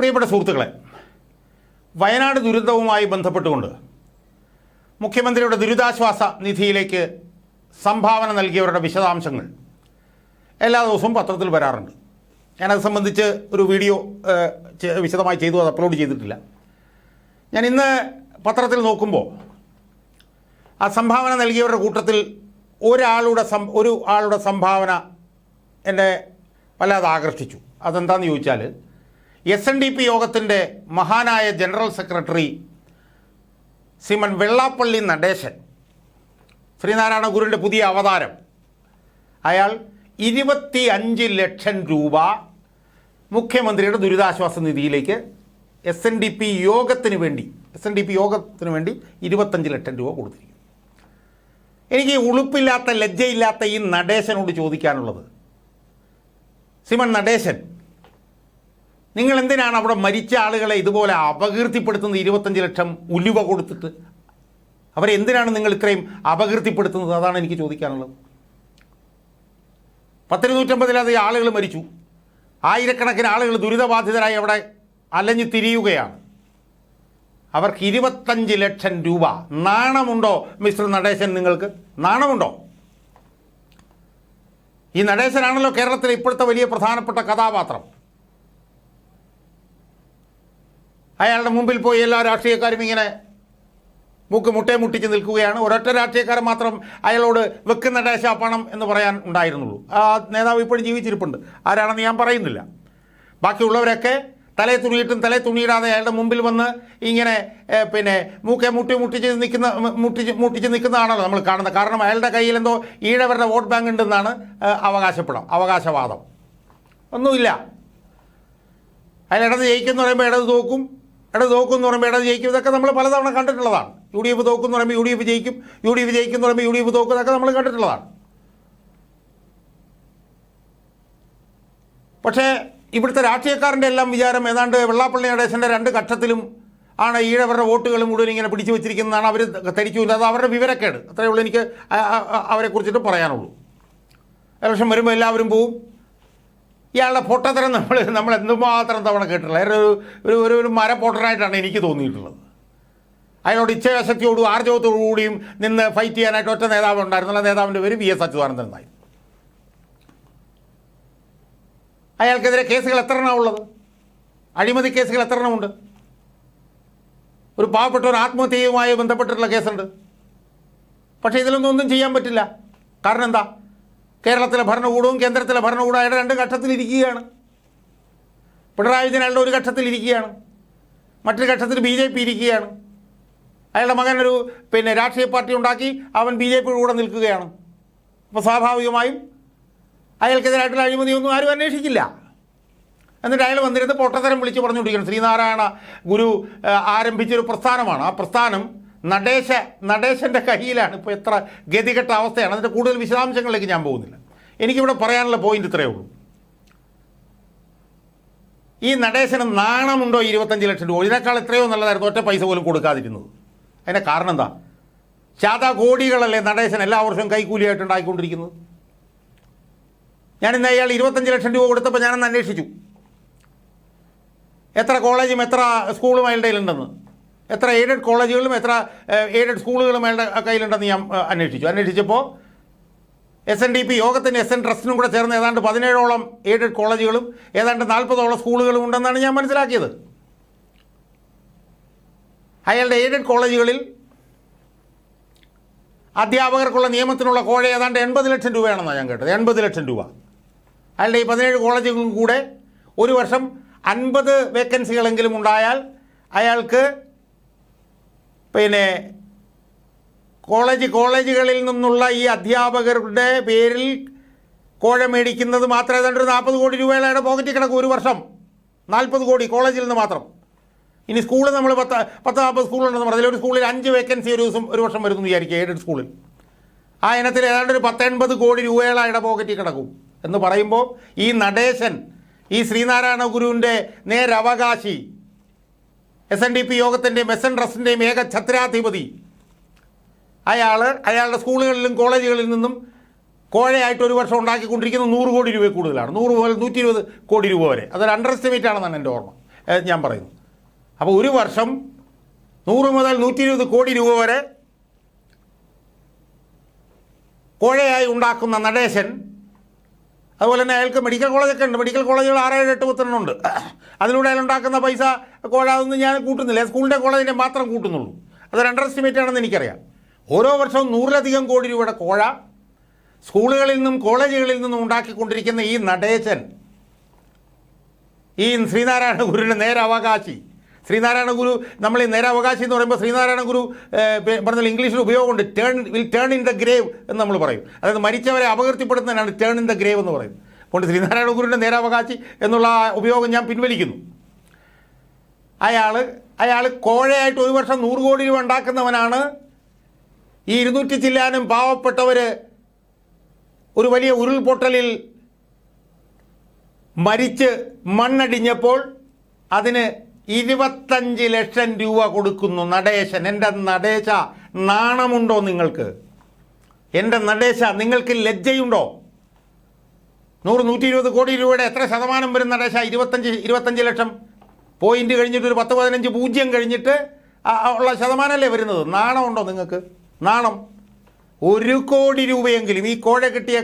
പ്രിയപ്പെട്ട സുഹൃത്തുക്കളെ വയനാട് ദുരിതവുമായി ബന്ധപ്പെട്ടുകൊണ്ട് മുഖ്യമന്ത്രിയുടെ ദുരിതാശ്വാസ നിധിയിലേക്ക് സംഭാവന നൽകിയവരുടെ വിശദാംശങ്ങൾ എല്ലാ ദിവസവും പത്രത്തിൽ വരാറുണ്ട്. ഞാനത് സംബന്ധിച്ച് ഒരു വീഡിയോ വിശദമായി ചെയ്തു അത് അപ്ലോഡ് ചെയ്തിട്ടില്ല. ഞാൻ ഇന്ന് പത്രത്തിൽ നോക്കുമ്പോൾ ആ സംഭാവന നൽകിയവരുടെ കൂട്ടത്തിൽ ഒരാളുടെ സം ഒരു ആളുടെ സംഭാവന എന്നെ വല്ലാതെ ആകർഷിച്ചു. അതെന്താണെന്ന് ചോദിച്ചാൽ എസ് എൻ ഡി പി യോഗത്തിന്റെ മഹാനായ ജനറൽ സെക്രട്ടറി ശ്രീമൻ വെള്ളാപ്പള്ളി നടേശൻ. ശ്രീനാരായണ ഗുരുവിന്റെ പുതിയ അവതാരം. അയാൾ ഇരുപത്തി അഞ്ച് ലക്ഷം രൂപ മുഖ്യമന്ത്രിയുടെ ദുരിതാശ്വാസ നിധിയിലേക്ക് എസ് എൻ ഡി പി യോഗത്തിന് വേണ്ടി എസ് എൻ ഡി പി യോഗത്തിന് വേണ്ടി ഇരുപത്തഞ്ച് ലക്ഷം രൂപ കൊടുത്തിരിക്കുന്നു. എനിക്ക് ഉളുപ്പില്ലാത്ത ലജ്ജയില്ലാത്ത ഈ നടേശനോട് ചോദിക്കാനുള്ളത്. ശ്രീമൻ നടേശൻ നിങ്ങൾ എന്തിനാണ് അവിടെ മരിച്ച ആളുകളെ ഇതുപോലെ അപകീർത്തിപ്പെടുത്തുന്നത്? ഇരുപത്തഞ്ച് ലക്ഷം ഉലുവ കൊടുത്തിട്ട്. അവരെ എന്തിനാണ് നിങ്ങൾ ഇത്രയും അപകീർത്തിപ്പെടുത്തുന്നത്? അതാണ് എനിക്ക് ചോദിക്കാനുള്ളത്. പത്തിരുന്നൂറ്റമ്പതിലധികം ആളുകൾ മരിച്ചു. ആയിരക്കണക്കിന് ആളുകൾ ദുരിതബാധിതരായി അവിടെ അലഞ്ഞു തിരിയുകയാണ്. അവർക്ക് ഇരുപത്തഞ്ച് ലക്ഷം രൂപ. നാണമുണ്ടോ മിസ്റ്റർ നടേശൻ നിങ്ങൾക്ക്? നാണമുണ്ടോ? ഈ നടേശനാണല്ലോ കേരളത്തിലെ ഇപ്പോഴത്തെ വലിയ പ്രധാനപ്പെട്ട കഥാപാത്രം. അയാളുടെ മുമ്പിൽ പോയി എല്ലാ രാഷ്ട്രീയക്കാരും ഇങ്ങനെ മൂക്ക് മുട്ടേ മുട്ടിച്ച് നിൽക്കുകയാണ്. ഒരൊറ്റ രാഷ്ട്രീയക്കാരൻ മാത്രം അയാളോട് വെക്കുന്ന ഡേശാപ്പണം പണം എന്ന് പറയാൻ ഉണ്ടായിരുന്നുള്ളൂ. ആ നേതാവ് ഇപ്പോഴും ജീവിച്ചിരിപ്പുണ്ട്. ആരാണെന്ന് ഞാൻ പറയുന്നില്ല. ബാക്കിയുള്ളവരൊക്കെ തലേ തുണിയിട്ടും തലേ തുണിയിടാതെ അയാളുടെ മുമ്പിൽ വന്ന് ഇങ്ങനെ പിന്നെ മൂക്കെ മുട്ടി മുട്ടിച്ച് നിൽക്കുന്ന മുട്ടിച്ച് മുട്ടിച്ച് നിൽക്കുന്നതാണല്ലോ നമ്മൾ കാണുന്നത്. കാരണം അയാളുടെ കയ്യിൽ എന്തോ ഈഴവരുടെ വോട്ട് ബാങ്ക് ഉണ്ടെന്നാണ് അവകാശപ്പെടാം അവകാശവാദം. ഒന്നുമില്ല. അയാൾ ഇടത് ജയിക്കുന്നു പറയുമ്പോൾ ഇടത് തോക്കും. ഇടത് തോക്കുമെന്ന് പറയുമ്പോൾ എടാ ജയിക്കും. ഇതൊക്കെ നമ്മൾ പലതവണ കണ്ടിട്ടുള്ളതാണ്. യു ഡി എഫ് തോക്കെന്ന് പറയുമ്പോൾ യു ഡി എഫ് ജയിക്കും. യു ഡി എഫ് ജയിക്കും പറയുമ്പോൾ യു ഡി എഫ് തോക്കും. ഇതൊക്കെ നമ്മൾ കണ്ടിട്ടുള്ളതാണ്. പക്ഷേ ഇവിടുത്തെ രാഷ്ട്രീയക്കാരന്റെ എല്ലാം വിചാരം ഏതാണ്ട് വെള്ളാപ്പള്ളി നടേശന്റെ രണ്ട് ഘട്ടത്തിലും ആണ് ഈഴവരുടെ വോട്ടുകൾ മുഴുവൻ ഇങ്ങനെ പിടിച്ചു വെച്ചിരിക്കുന്നതാണ്. അവർ ധരിച്ചില്ല അത് അവരുടെ വിവരക്കേട്. അത്രയേ ഉള്ളൂ എനിക്ക് അവരെക്കുറിച്ചിട്ട് പറയാനുള്ളൂ. ഇലക്ഷൻ വരുമ്പോൾ എല്ലാവരും പോവും. ഇയാളുടെ പൊട്ടത്തരം നമ്മൾ നമ്മൾ എന്തുമാത്രം തവണ കേട്ടിട്ടില്ല ഒരു ഒരു ഒരു ഒരു മര പൊട്ടനായിട്ടാണ് എനിക്ക് തോന്നിയിട്ടുള്ളത്. അയാളോട് ഇച്ഛാശക്തിയോടും ആർജവത്തോടുകൂടിയും നിന്ന് ഫൈറ്റ് ചെയ്യാനായിട്ട് ഒറ്റ നേതാവ് ഉണ്ടായിരുന്നുള്ള നേതാവിന്റെ പേര് വി എസ് അച്യുതാനന്ദൻ നായി അയാൾക്കെതിരെ കേസുകൾ എത്ര എണ്ണം ഉള്ളത്? അഴിമതി കേസുകൾ എത്ര എണ്ണമുണ്ട് ഒരു പാവപ്പെട്ട ഒരു ആത്മഹത്യയുമായി ബന്ധപ്പെട്ടിട്ടുള്ള കേസുണ്ട്. പക്ഷേ ഇതിലൊന്നും ഒന്നും ചെയ്യാൻ പറ്റില്ല. കാരണം എന്താ? കേരളത്തിലെ ഭരണകൂടവും കേന്ദ്രത്തിലെ ഭരണകൂടവും അയാളുടെ രണ്ട് ഘട്ടത്തിലിരിക്കുകയാണ്. പിണറായി വിജയൻ അയാളുടെ ഒരു ഘട്ടത്തിലിരിക്കുകയാണ്. മറ്റൊരു ഘട്ടത്തിൽ ബി ജെ പി ഇരിക്കുകയാണ്. അയാളുടെ മകൻ ഒരു പിന്നെ രാഷ്ട്രീയ പാർട്ടി ഉണ്ടാക്കി അവൻ ബി ജെ പിയുടെ കൂടെ നിൽക്കുകയാണ്. അപ്പോൾ സ്വാഭാവികമായും അയാൾക്കെതിരായിട്ടുള്ള അഴിമതിയൊന്നും ആരും അന്വേഷിക്കില്ല. എന്നിട്ട് അയാൾ വന്നിരുന്ന് പൊട്ടത്തരം വിളിച്ച് പറഞ്ഞുകൊണ്ടിരിക്കണം ശ്രീനാരായണ ഗുരു ആരംഭിച്ചൊരു പ്രസ്ഥാനമാണ്. ആ പ്രസ്ഥാനം നടേശ നടേശന്റെ കയ്യിലാണ് ഇപ്പോൾ എത്ര ഗതികെട്ട അവസ്ഥയാണ്. അതിന്റെ കൂടുതൽ വിശദാംശങ്ങളിലേക്ക് ഞാൻ പോകുന്നില്ല. എനിക്കിവിടെ പറയാനുള്ള പോയിന്റ് ഇത്രയേ ഉള്ളൂ. ഈ നടേശന് നാണമുണ്ടോ ഇരുപത്തഞ്ച് ലക്ഷം രൂപ? ഇതിനേക്കാൾ എത്രയോ നല്ലതായിരുന്നു ഒറ്റ പൈസ പോലും കൊടുക്കാതിരുന്നത്. അതിന്റെ കാരണം എന്താ? ചാതാ കോടികളല്ലേ നടേശൻ എല്ലാ വർഷവും കൈക്കൂലിയായിട്ട് ഞാനിന്ന് ഞാൻ അയാൾ ഇരുപത്തഞ്ച് ലക്ഷം രൂപ കൊടുത്തപ്പോൾ ഞാനൊന്ന് അന്വേഷിച്ചു. എത്ര കോളേജും എത്ര സ്കൂളും അയാളുടെ കയ്യിലുണ്ടെന്ന്. എത്ര എയ്ഡഡ് കോളേജുകളും എത്ര എയ്ഡഡ് സ്കൂളുകളും അയാളുടെ കയ്യിലുണ്ടെന്ന് ഞാൻ അന്വേഷിച്ചു. അന്വേഷിച്ചപ്പോൾ എസ് എൻ ഡി പി യോഗത്തിന് എസ് എൻ ട്രസ്റ്റിനും കൂടെ ചേർന്ന് ഏതാണ്ട് പതിനേഴോളം എയ്ഡഡ് കോളേജുകളും ഏതാണ്ട് നാൽപ്പതോളം സ്കൂളുകളും ഉണ്ടെന്നാണ് ഞാൻ മനസ്സിലാക്കിയത്. അയാളുടെ എയ്ഡഡ് കോളേജുകളിൽ അധ്യാപകർക്കുള്ള നിയമത്തിനുള്ള കോഴ ഏതാണ്ട് എൺപത് ലക്ഷം രൂപയാണെന്നാണ് ഞാൻ കേട്ടത്. എൺപത് ലക്ഷം രൂപ. അയാളുടെ ഈ പതിനേഴ് കോളേജുകളും കൂടെ ഒരു വർഷം അൻപത് വേക്കൻസികളെങ്കിലും ഉണ്ടായാൽ അയാൾക്ക് പിന്നെ കോളേജ് കോളേജുകളിൽ നിന്നുള്ള ഈ അധ്യാപകരുടെ പേരിൽ കോഴ മേടിക്കുന്നത് മാത്രം ഏതാണ്ട് ഒരു നാൽപ്പത് കോടി രൂപയുടെ പോക്കറ്റിൽ കിടക്കും ഒരു വർഷം. നാൽപ്പത് കോടി കോളേജിൽ നിന്ന് മാത്രം. ഇനി സ്കൂൾ നമ്മൾ പത്ത് പത്ത് നാൽപ്പത് സ്കൂളുണ്ടെന്ന് പറഞ്ഞാൽ ഒരു സ്കൂളിൽ അഞ്ച് വേക്കൻസി ഒരു ദിവസം ഒരു വർഷം വരുന്നു വിചാരിക്കുക എയ്ഡഡ് സ്കൂളിൽ. ആ ഇനത്തിൽ ഏതാണ്ട് ഒരു പത്തൊൻപത് കോടി രൂപയുടെ അയാളുടെ പോക്കറ്റിൽ കിടക്കും എന്ന് പറയുമ്പോൾ ഈ നടേശൻ ഈ ശ്രീനാരായണ ഗുരുവിന്റെ നേരവകാശി എസ് എൻ ഡി പി യോഗത്തിന്റെയും എസ് എൻ ട്രസ്റ്റിന്റെയും ഏക ഛത്രാധിപതി. അയാൾ അയാളുടെ സ്കൂളുകളിലും കോളേജുകളിൽ നിന്നും കോഴയായിട്ട് ഒരു വർഷം ഉണ്ടാക്കിക്കൊണ്ടിരിക്കുന്നത് നൂറ് കോടി രൂപ കൂടുതലാണ്. നൂറ് മുതൽ നൂറ്റി ഇരുപത് കോടി രൂപ വരെ. അതൊരു അണ്ടർ എസ്റ്റിമേറ്റ് ആണെന്നാണ് എന്റെ ഓർമ്മ. ഞാൻ പറയുന്നു. അപ്പോൾ ഒരു വർഷം നൂറ് മുതൽ നൂറ്റി ഇരുപത് കോടി രൂപ വരെ കോഴയായി ഉണ്ടാക്കുന്ന നടേശൻ അതുപോലെ തന്നെ അയാൾക്ക് മെഡിക്കൽ കോളേജൊക്കെ ഉണ്ട്. മെഡിക്കൽ കോളേജുകൾ ആറേഴ് എട്ട് പത്തെണ്ണം ഉണ്ട്. അതിലൂടെ അയാൾ ഉണ്ടാക്കുന്ന പൈസ കോഴ ഞാൻ കൂട്ടുന്നില്ല. സ്കൂളിന്റെ കോളേജിന്റെ മാത്രം കൂട്ടുന്നുള്ളൂ. അത് രണ്ടർ എസ്റ്റിമേറ്റ് ആണെന്ന് എനിക്കറിയാം. ഓരോ വർഷവും നൂറിലധികം കോടി രൂപയുടെ കോഴ സ്കൂളുകളിൽ നിന്നും കോളേജുകളിൽ നിന്നും ഉണ്ടാക്കിക്കൊണ്ടിരിക്കുന്ന ഈ നടേശൻ ഈ ശ്രീനാരായണ ഗുരുവിന്റെ നേരവകാശി. ശ്രീനാരായണ ഗുരു നമ്മൾ ഈ നേരവകാശി എന്ന് പറയുമ്പോൾ ശ്രീനാരായണ ഗുരു പറഞ്ഞാൽ ഇംഗ്ലീഷിൽ ഉപയോഗമുണ്ട്. Turn will turn in the grave എന്ന് നമ്മൾ പറയും. അതായത് മരിച്ചവരെ അപകീർത്തിപ്പെടുത്തുന്നതിനാണ് ടേൺ ഇൻ ദ ഗ്രേവ് എന്ന് പറയും അതുകൊണ്ട് ശ്രീനാരായണ ഗുരുവിന്റെ നേരവകാശി എന്നുള്ള ഉപയോഗം ഞാൻ പിൻവലിക്കുന്നു. അയാൾ അയാൾ കോഴയായിട്ട് ഒരു വർഷം നൂറ് കോടി രൂപ ഉണ്ടാക്കുന്നവനാണ്. ഈ ഇരുന്നൂറ്റി ചില്ലാനും പാവപ്പെട്ടവർ ഒരു വലിയ ഉരുൾപൊട്ടലിൽ മരിച്ച് മണ്ണടിഞ്ഞപ്പോൾ അതിന് ഇരുപത്തഞ്ച് ലക്ഷം രൂപ കൊടുക്കുന്നു നടേശൻ. എന്റെ നടേശ നാണമുണ്ടോ നിങ്ങൾക്ക്? എന്റെ നടേശ നിങ്ങൾക്ക് ലജ്ജയുണ്ടോ? നൂറ് നൂറ്റി ഇരുപത് കോടി രൂപയുടെ എത്ര ശതമാനം വരും നടേശ? ഇരുപത്തഞ്ച് ഇരുപത്തഞ്ച് ലക്ഷം പോയിന്റ് കഴിഞ്ഞിട്ട് ഒരു പത്ത് പതിനഞ്ച് പൂജ്യം കഴിഞ്ഞിട്ട് ഉള്ള ശതമാനമല്ലേ വരുന്നത്? നാണമുണ്ടോ നിങ്ങൾക്ക്? നാണം. ഒരു കോടി രൂപയെങ്കിലും ഈ കോഴ കിട്ടിയ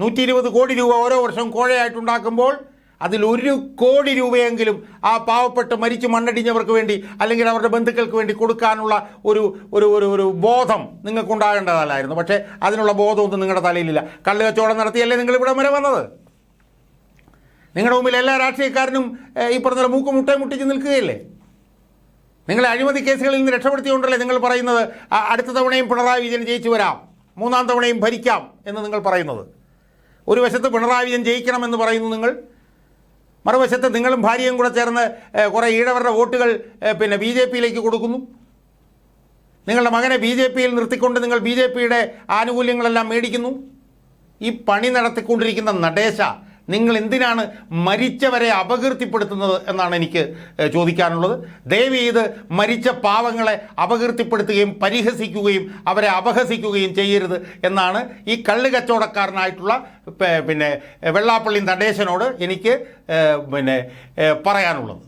നൂറ്റി ഇരുപത് കോടി രൂപ ഓരോ വർഷവും കോഴയായിട്ടുണ്ടാക്കുമ്പോൾ അതിൽ ഒരു കോടി രൂപയെങ്കിലും ആ പാവപ്പെട്ട് മരിച്ചു മണ്ണടിഞ്ഞവർക്ക് വേണ്ടി അല്ലെങ്കിൽ അവരുടെ ബന്ധുക്കൾക്ക് വേണ്ടി കൊടുക്കാനുള്ള ഒരു ഒരു ഒരു ഒരു ബോധം നിങ്ങൾക്കുണ്ടാകേണ്ടതല്ലായിരുന്നു പക്ഷേ അതിനുള്ള ബോധമൊന്നും നിങ്ങളുടെ തലയിലില്ല. കള്ള് കച്ചവടം നടത്തിയല്ലേ നിങ്ങൾ ഇവിടെ വരെ വന്നത്? നിങ്ങളുടെ മുമ്പിൽ എല്ലാ രാഷ്ട്രീയക്കാരനും ഈ പറഞ്ഞ മൂക്ക് മുട്ടയും മുട്ടിച്ച് നിൽക്കുകയല്ലേ? നിങ്ങളെ അഴിമതി കേസുകളിൽ നിന്ന് രക്ഷപ്പെടുത്തിയുകൊണ്ടല്ലേ നിങ്ങൾ പറയുന്നത് അടുത്ത തവണയും പിണറായി വിജയൻ ജയിച്ചു വരാം മൂന്നാം തവണയും ഭരിക്കാം എന്ന് നിങ്ങൾ പറയുന്നത്? ഒരു വശത്ത് പിണറായി വിജയൻ ജയിക്കണമെന്ന് പറയുന്നു നിങ്ങൾ മറുവശത്ത് നിങ്ങളും ഭാര്യയും കൂടെ ചേർന്ന് കുറേ ഈഴവരുടെ വോട്ടുകൾ പിന്നെ ബി ജെ പിയിലേക്ക് കൊടുക്കുന്നു. നിങ്ങളുടെ മകനെ ബി ജെ പിയിൽ നിർത്തിക്കൊണ്ട് നിങ്ങൾ ബി ജെ പിയുടെ ആനുകൂല്യങ്ങളെല്ലാം മേടിക്കുന്നു. ഈ പണി നടത്തിക്കൊണ്ടിരിക്കുന്ന നടേശ നിങ്ങൾ എന്തിനാണ് മരിച്ചവരെ അപകീർത്തിപ്പെടുത്തുന്നത് എന്നാണ് എനിക്ക് ചോദിക്കാനുള്ളത്. ദയവ് ചെയ്ത് മരിച്ച പാവങ്ങളെ അപകീർത്തിപ്പെടുത്തുകയും പരിഹസിക്കുകയും അവരെ അപഹസിക്കുകയും ചെയ്യരുത് എന്നാണ് ഈ കള്ള് കച്ചവടക്കാരനായിട്ടുള്ള പിന്നെ വെള്ളാപ്പള്ളി നടേശനോട് എനിക്ക് പിന്നെ പറയാനുള്ളത്.